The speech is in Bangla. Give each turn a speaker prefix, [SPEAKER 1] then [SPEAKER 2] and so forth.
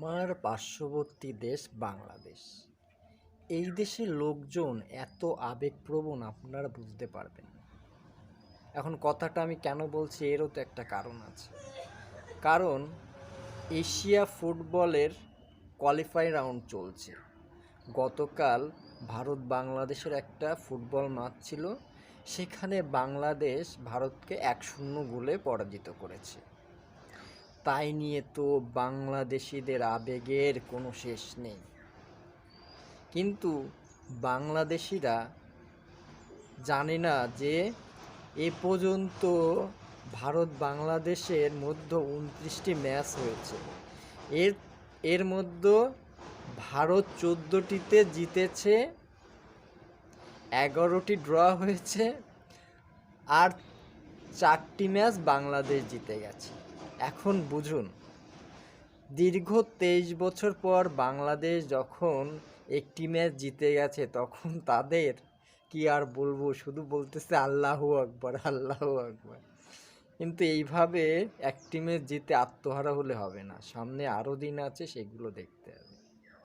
[SPEAKER 1] আমার পার্শ্ববর্তী দেশ বাংলাদেশ। এই দেশের লোকজন এত আবেগপ্রবণ আপনারা বুঝতে পারবেন। এখন কথাটা আমি কেন বলছি এরও তো একটা কারণ আছে। কারণ এশিয়া ফুটবলের কোয়ালিফাই রাউন্ড চলছে। গতকাল ভারত বাংলাদেশের একটা ফুটবল ম্যাচ ছিল। সেখানে বাংলাদেশ ভারতকে এক শূন্য গোলে পরাজিত করেছে। তাই নিয়ে তো বাংলাদেশিদের আবেগের কোনো শেষ নেই। কিন্তু বাংলাদেশিরা জানে না যে এ পর্যন্ত ভারত বাংলাদেশের মধ্যে উনত্রিশটি ম্যাচ হয়েছে। এর এর মধ্যে ভারত চোদ্দোটিতে জিতেছে, এগারোটি ড্র হয়েছে, আর চারটি ম্যাচ বাংলাদেশ জিতে গেছে। এখন বুঝুন, দীর্ঘ তেইশ বছর পর বাংলাদেশ যখন একটি ম্যাচ জিতে গেছে, তখন তাদের কি আর বলব? শুধু বলতেছে আল্লাহ আকবর আল্লাহ আকবর। কিন্তু এইভাবে একটি ম্যাচ জিতে আত্মহারা হলে হবে না। সামনে আরও দিন আছে, সেগুলো দেখতে হবে।